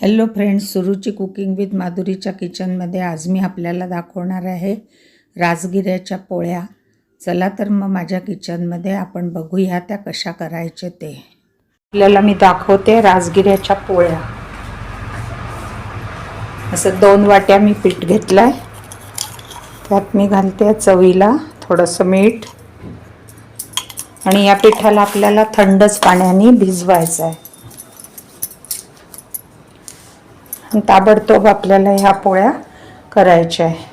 Hello friends Suruchi cooking with माधुरीच्या किचनमध्ये आज मी आपल्याला दाखवणार आहे राजगिऱ्याच्या पोळ्या. चला तर मग माझ्या किचनमध्ये आपण बघूया त्या कशा करायचे ते. आपल्याला मी दाखवते राजगिऱ्याच्या पोळ्या. असं दोन वाट्या मी पीठ घेतलं आहे त्यात मी घालते चवीला थोडंसं मीठ. आणि या पिठाला आपल्याला थंडच पाण्याने भिजवायचं आहे आणि ताबडतोब आपल्याला ह्या पोळ्या करायच्या आहे.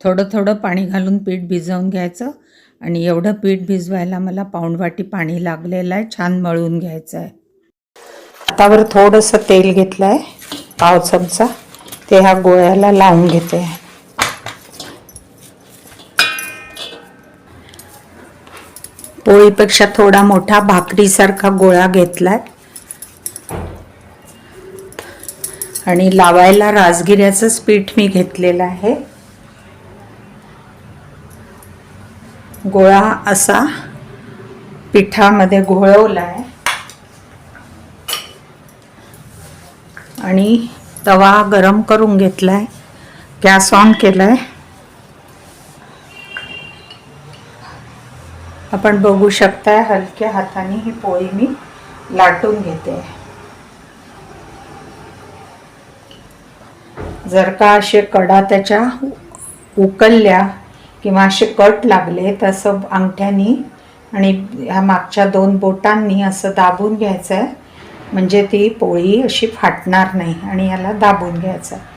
थोडं थोडं पाणी घालून पीठ भिजवून घ्यायचं आणि एवढं पीठ भिजवायला मला पाऊण वाटी पाणी लागलेलं आहे छान मळून घ्यायचं आहे. हातावर थोडंसं तेल घेतलं आहे पाव चमचा. ते ह्या गोळ्याला लावून घेते. पोळीपेक्षा थोडा मोठा भाकरीसारखा गोळा घेतलाय. आणि लावायला राजगिऱ्याचंच पीठ मी घेतलेलं आहे. गोळा असा पिठामध्ये घोळवला आहे. आणि तवा गरम करून घेतलाय. गॅस ऑन केलाय. आपण बघू शकताय हलक्या हाताने ही पोळी मी लाटून घेते. जर का असे कडा त्याच्या उकलल्या किंवा असे कट लागले तसं अंगठ्यानी आणि ह्या मागच्या दोन बोटांनी असं दाबून घ्यायचं आहे म्हणजे ती पोळी अशी फाटणार नाही आणि याला दाबून घ्यायचं आहे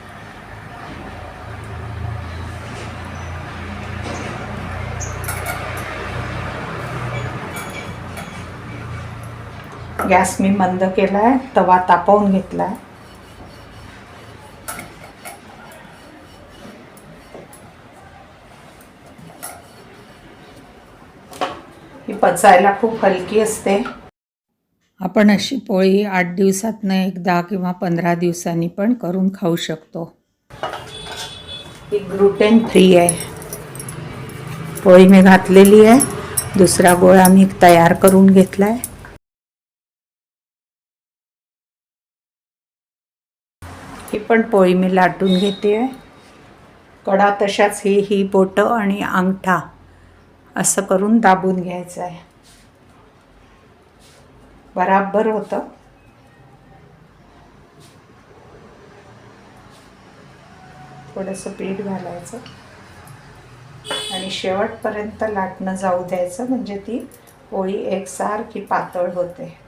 गॅस मी मंद केला आहे तवा तापवून घेतला आहे ही पचायला खूप हलकी असते. आपण अशी पोळी आठ दिवसातनं एकदा किंवा पंधरा दिवसांनी पण करून खाऊ शकतो. ही ग्लुटेन फ्री आहे. पोळी मी घातलेली आहे. दुसरा गोळा मी तयार करून घेतला आहे ही पण पोळी मी लाटून घेते आहे कडा तशाच ही ही बोटं आणि अंगठा. असं करून दाबून घ्यायचं आहे. बराबर होतं. थोडंसं पीठ घालायचं. आणि शेवटपर्यंत लाटणं जाऊ द्यायचं म्हणजे ती पोळी एकसारखी पातळ होते.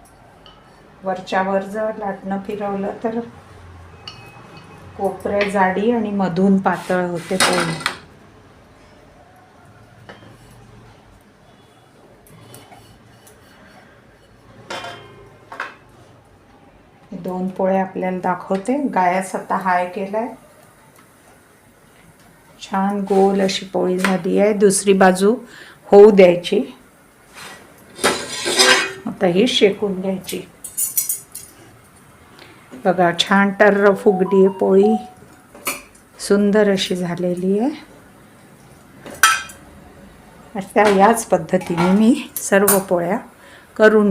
वरच्यावर जर लाटणं फिरवलं तर कोपऱ्या जाडी आणि मधून पातळ होते पोळी. दोन पोळे आपल्याला दाखवते. गायास आता हाय केलाय. छान गोल अशी पोळी झाली आहे. दुसरी बाजू होऊ द्यायची. आता ही शेकून घ्यायची. बघा छान टर्र फुगडी आहे पोळी. सुंदर अशी झालेली आहे. अशा याच पद्धतीने मी सर्व पोळ्या करून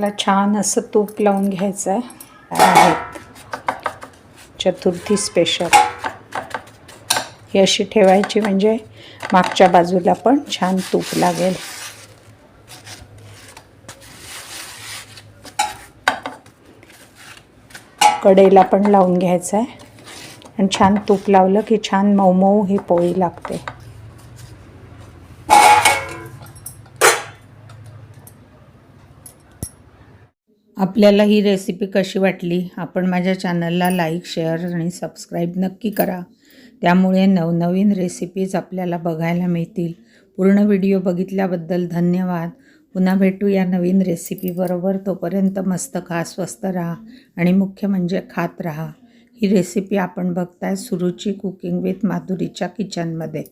त्याला छान असं तूप लावून घ्यायचं आहे. चतुर्थी स्पेशल ही अशी ठेवायची म्हणजे मागच्या बाजूला पण छान तूप लागेल. कडेला पण लावून घ्यायचं आहे. आणि छान तूप लावलं की छान मऊ मऊ ही पोळी लागते. आपल्याला ही रेसिपी कशी वाटली आपण माझ्या चॅनलला लाईक शेअर आणि सबस्क्राईब नक्की करा. त्यामुळे नवनवीन रेसिपीज आपल्याला बघायला मिळतील. पूर्ण व्हिडिओ बघितल्याबद्दल धन्यवाद. पुन्हा भेटू या नवीन रेसिपीबरोबर तोपर्यंत मस्त खा स्वस्त राहा आणि मुख्य म्हणजे खात राहा. ही रेसिपी आपण बघताय सुरुची कुकिंग विथ माधुरीच्या किचनमध्ये